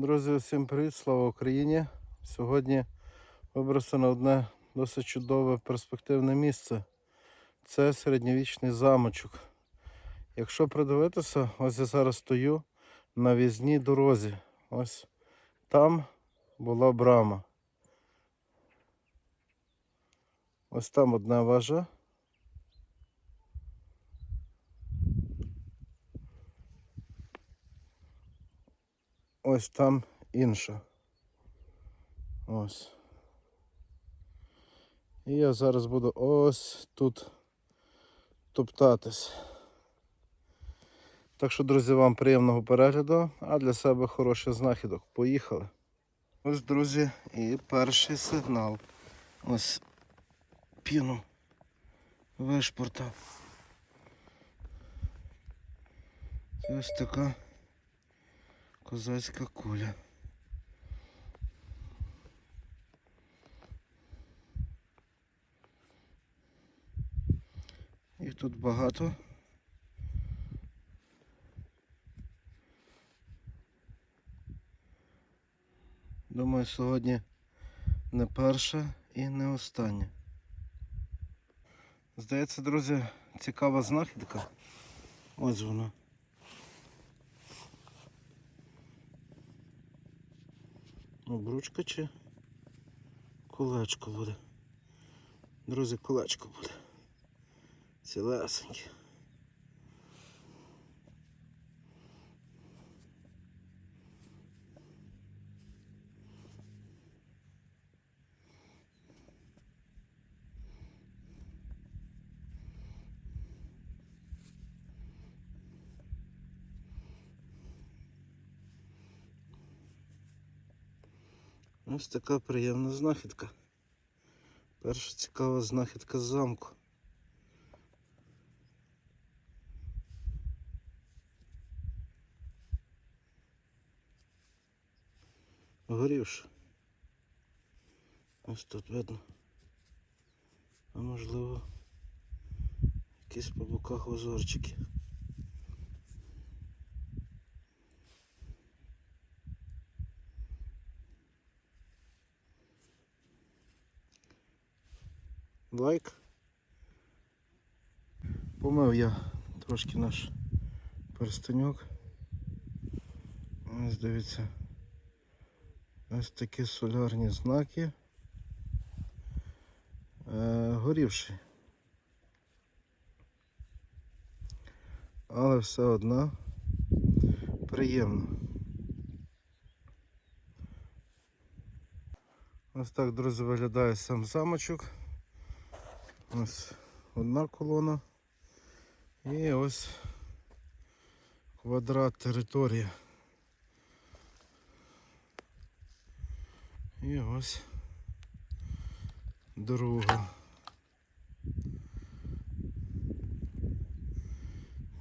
Друзі, всім привіт, слава Україні! Сьогодні вибрався на одне досить чудове перспективне місце. Це середньовічний замочок. Якщо придивитися, ось я зараз стою на в'їзній дорозі. Ось там була брама. Ось там одна вежа. Ось там інша. Ось. І я зараз буду ось тут топтатись. Так що, друзі, вам приємного перегляду, а для себе хороший знахідок. Поїхали. Ось, друзі, і перший сигнал. Ось піну вишпортав. Ось така козацька куля. Їх тут багато. Думаю, сьогодні не перша і не остання. Здається, друзі, цікава знахідка. Ось вона. Обручка чи колечко буде. Друзі, колечко буде. Цілесеньке. Ось така приємна знахідка. Перша цікава знахідка з замку. Горівши. Ось тут видно. А можливо якісь по боках узорчики. Лайк. Помив я трошки наш перстеньок. Ось дивіться. Ось такі солярні знаки. Е, горівші. Але все одно приємно. Ось так, друзі, виглядає сам замочок. Ось одна колона і ось квадрат територія. І ось друга.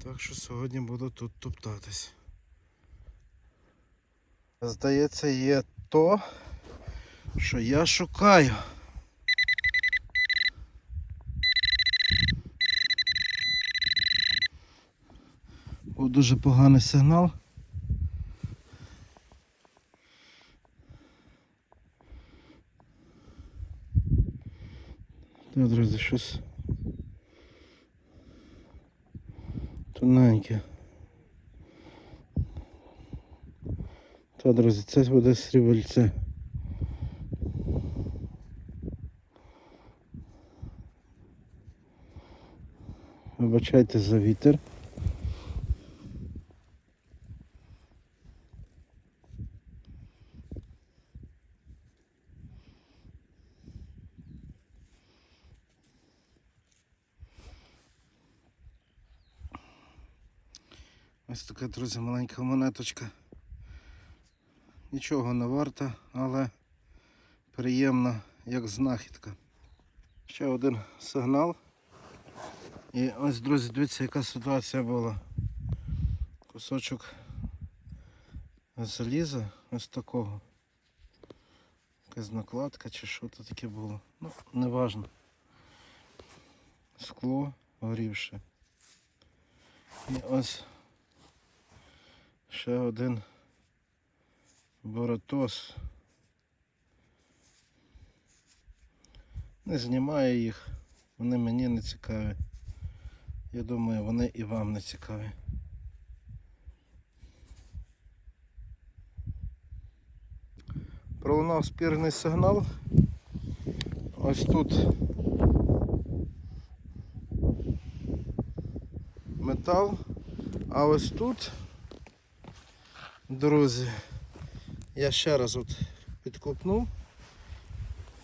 Так що сьогодні буду тут топтатись. Здається, є то, що я шукаю. Був дуже поганий сигнал. Так, друзі, щось тоненьке. Так, друзі, це буде срібельце. Вибачайте за вітер. Ось така, друзі, маленька монеточка. Нічого не варта, але приємна як знахідка. Ще один сигнал. І ось, друзі, дивіться, яка ситуація була. Кусочок заліза ось такого. Якась накладка чи що то таке було. Ну, не важно. Скло горівше. І ось ще один Боротос. Не знімаю їх, вони мені не цікаві. Я думаю, вони і вам не цікаві. Пролунав спірний сигнал. Ось тут метал, а ось тут, друзі, я ще раз от підкопнув.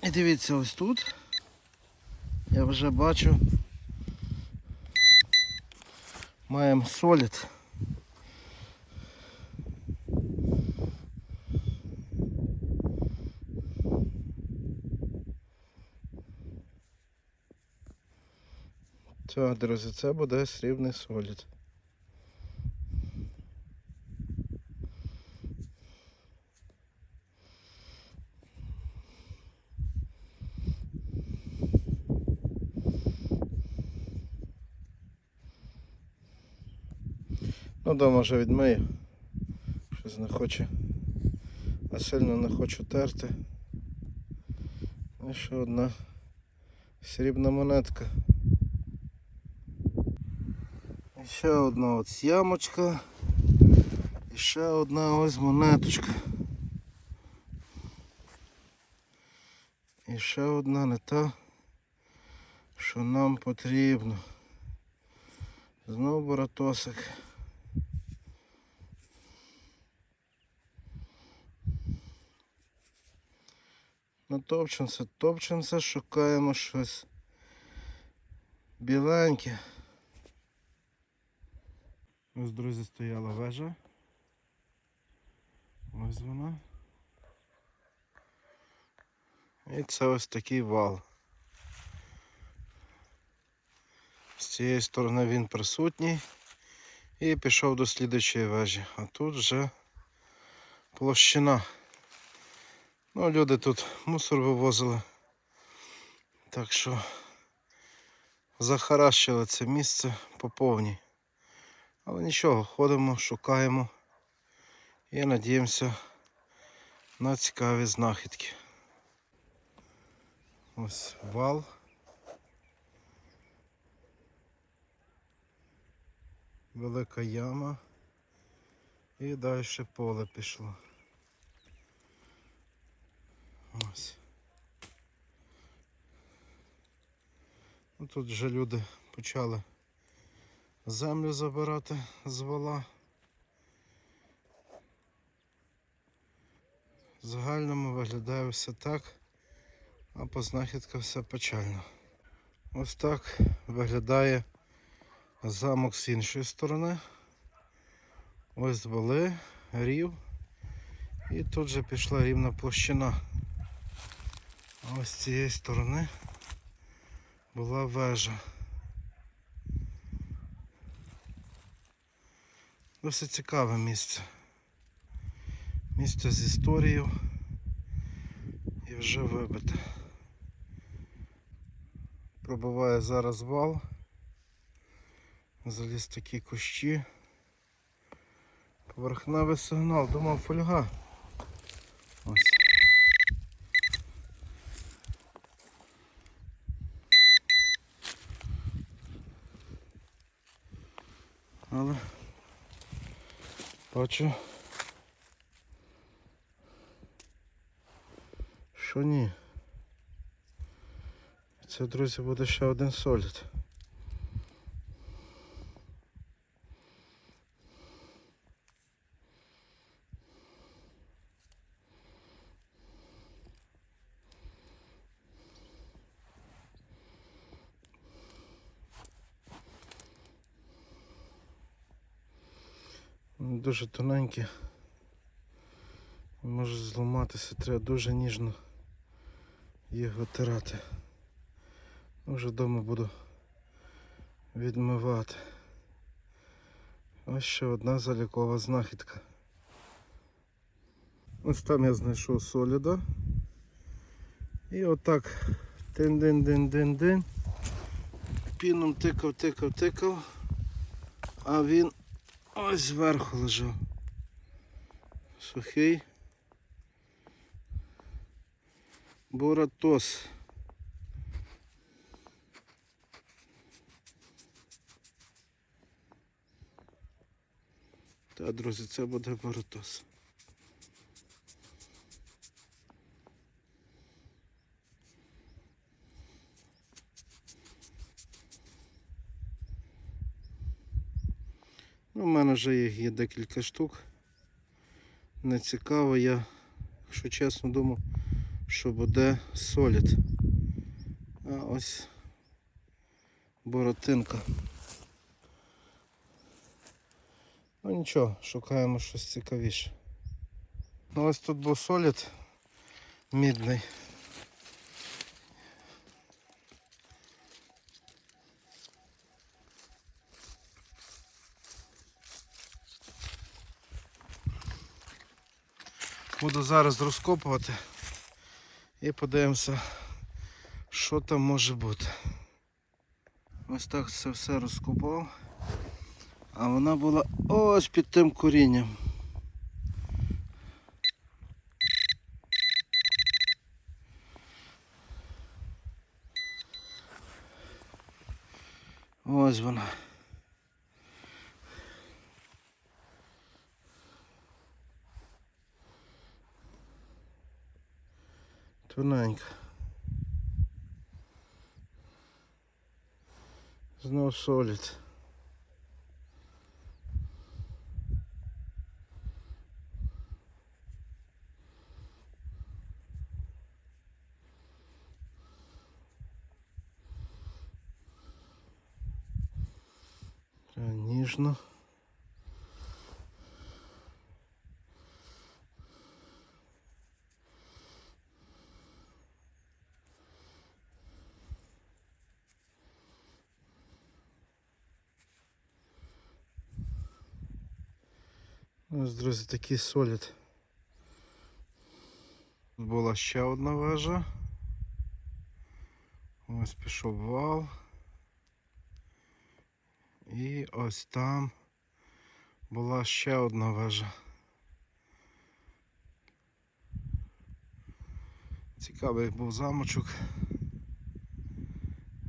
І дивіться, ось тут я вже бачу маємо солід. Так, друзі, це буде срібний солід. Дома вже відмию. Щось не хоче. А сильно не хочу терти. І ще одна срібна монетка. І ще одна от ямочка. І ще одна ось монеточка. І ще одна не та, що нам потрібно. Знову боротосик. Ну, топчемося, топчемося, шукаємо щось біленьке. Ось, друзі, стояла вежа. Ось вона. І це ось такий вал. З цієї сторони він присутній і пішов до слідчої вежі. А тут вже площина. Ну, люди тут мусор вивозили. Так що захаращили це місце по повній. Але нічого, ходимо, шукаємо і надіємося на цікаві знахідки. Ось вал. Велика яма. І далі поле пішло. Ось. Ну, тут вже люди почали землю забирати з вала. В загальному виглядає все так, а по знахідках все печально. Ось так виглядає замок з іншої сторони. Ось вали, рів. І тут же пішла рівна площина. А ось з цієї сторони була вежа. Досить цікаве місце. Місце з історією і вже вибите. Пробиває зараз вал. Заліз такі кущі. Поверхневий сигнал, думав фольга. Ось. Але бачу, що ні. Це, друзі, буде ще один солід. Вони Дуже тоненькі. Може зламатися, треба дуже ніжно їх витирати. Ну, Вже вдома буду відмивати. Ось ще одна залікова знахідка. Ось там я знайшов соліда. І отак тин-дин-дин-дин-дин. Піном тикав, тикав, тикав. А він Ось зверху лежав. Сухий. Буратос. Та, друзі, це буде Буратос. У мене вже їх є декілька штук. Не цікаво, я, якщо чесно, думав, що буде солід. А ось боротинка. Ну нічого, шукаємо щось цікавіше. Ну ось тут був солід мідний. Буду зараз розкопувати і подивимося, що там може бути. Ось так це все розкопав. А вона була ось під тим корінням. Знов. Треба ніжно. Ось, друзі, такий солід. Була ще одна вежа. Ось пішов вал. І ось там була ще одна вежа. Цікавий був замочок.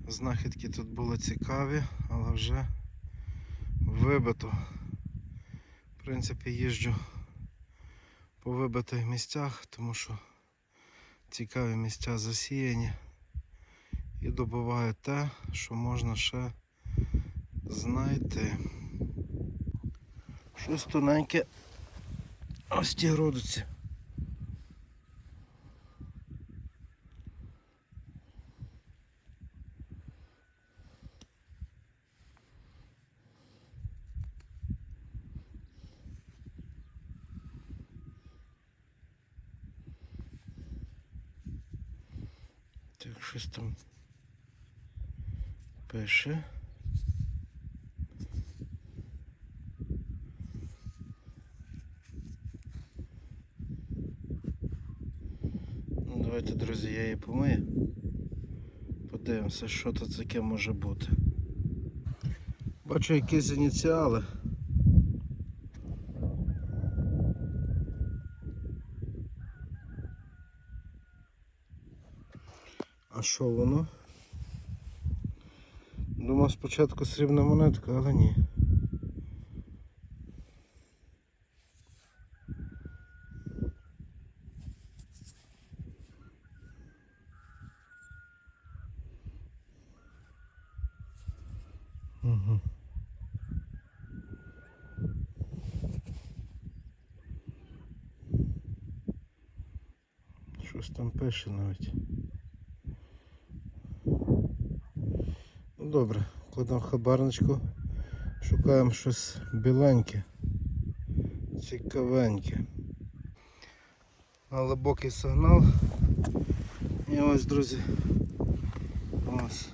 Знахідки тут були цікаві, але вже вибито. Принципі, їжджу по вибитих місцях, тому що цікаві місця засіяні і добуваю те, що можна ще знайти. Щось тоненьке ось ті родиці. Так, щось там пише. Ну, Давайте, друзі, я її помию. Подивимося, що тут таке може бути. Бачу якісь ініціали. Що воно? Думав спочатку срібна монетка, але ні. Угу. Щось там пише навіть. Добре, кладемо хабарничку, шукаємо щось біленьке, цікавеньке. Глибокий сигнал. І ось, друзі. Ось.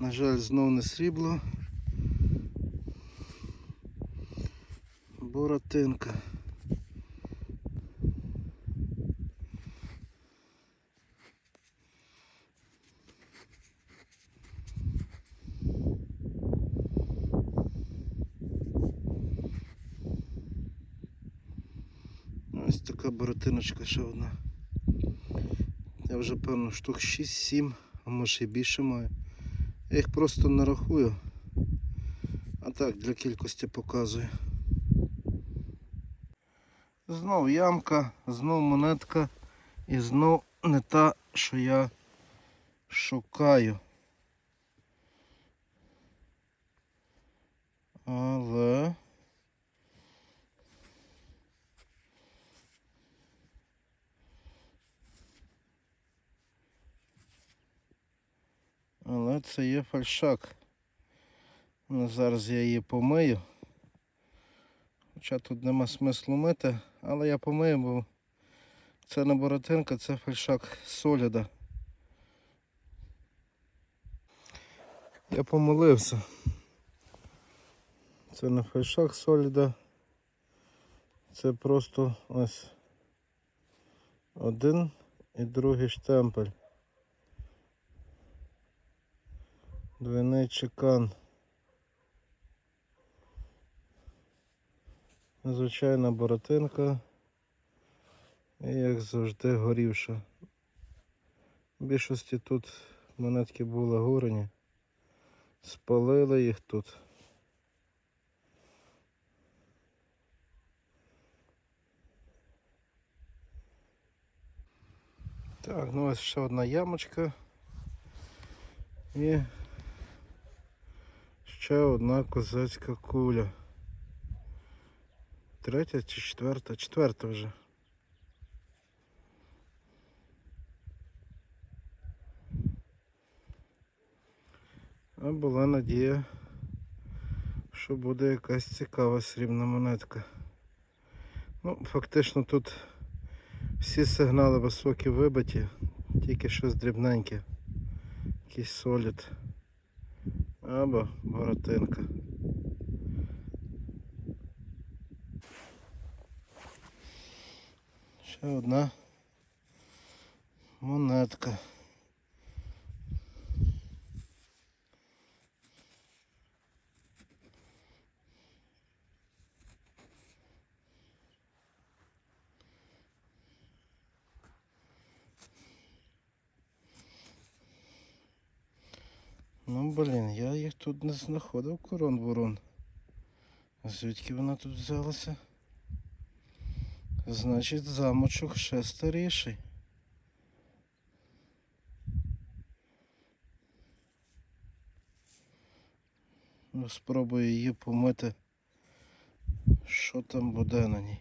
На жаль, знов не срібло. Буратинка. Ось така боротиночка ще одна. Я вже певно штук 6-7, а може і більше маю. Я їх просто не рахую. А так, для кількості показую. Знов ямка, знов монетка і знов не та, що я шукаю. Але. Але це є фальшак. Ну, зараз я її помию. Хоча тут нема смислу мити, але я помию, бо це не боротинка, це фальшак соліда. Я помилився. Це не фальшак соліда. Це просто ось один і другий штемпель. Двойний чекан. Звичайна боротинка. І як завжди горівша. В більшості тут монетки були горені. Спалили їх тут. Так, ну ось ще одна ямочка. І ще одна козацька куля. Третя чи четверта? Четверта вже. А була надія, що буде якась цікава срібна монетка. Ну, фактично тут всі сигнали високі вибиті, тільки щось дрібненьке. Якийсь солід. Або воротинка. Ще одна монетка. Ну блін, я їх тут не знаходив корон ворон. Звідки вона тут взялася? Значить, замочок ще старіший. Ну, спробую її помити, що там буде на ній.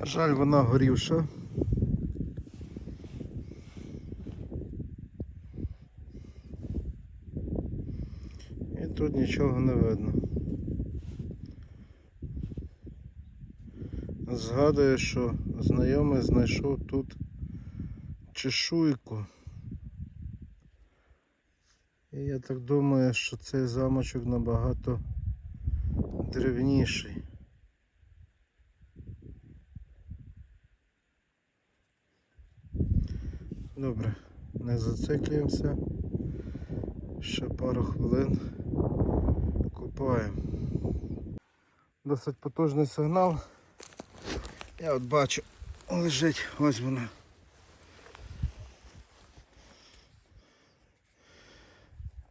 На жаль, вона горівша. І тут нічого не видно. Згадую, що знайомий знайшов тут чешуйку. І я так думаю, що цей замочок набагато древніший. Добре, не зациклюємося. Ще пару хвилин Досить потужний сигнал. Я от бачу, лежить, ось вона.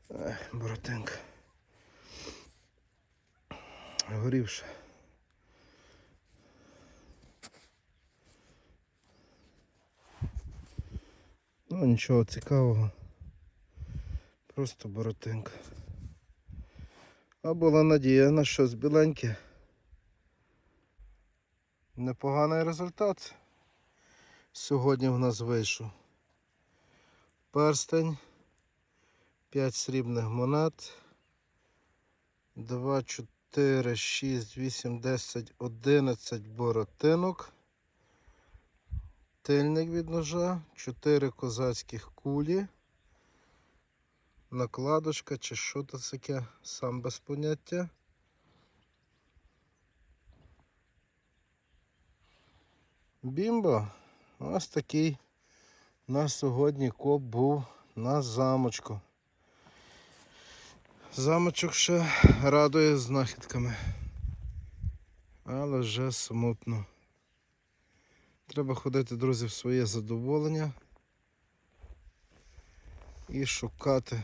Ех, боротинка. Горівша. Ну нічого цікавого. Просто боротинка. А була надія на щось біленьке. Непоганий результат. Сьогодні в нас вийшов перстень, 5 срібних монет, 2, 4, 6, 8, 10, 11 боротинок, тильник від ножа, 4 козацьких кулі, накладочка чи що то таке, сам без поняття. Бімбо, ось такий у нас сьогодні коп був на замочку. Замочок ще радує знахідками. Але вже смутно. Треба ходити, друзі, в своє задоволення і шукати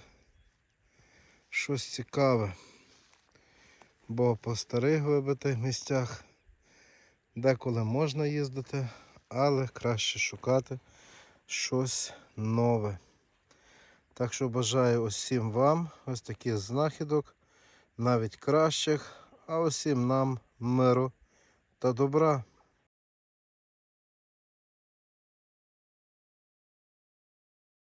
щось цікаве. Бо по старих вибитих місцях деколи можна їздити, але краще шукати щось нове. Так що бажаю усім вам ось таких знахідок, навіть кращих, а усім нам миру та добра.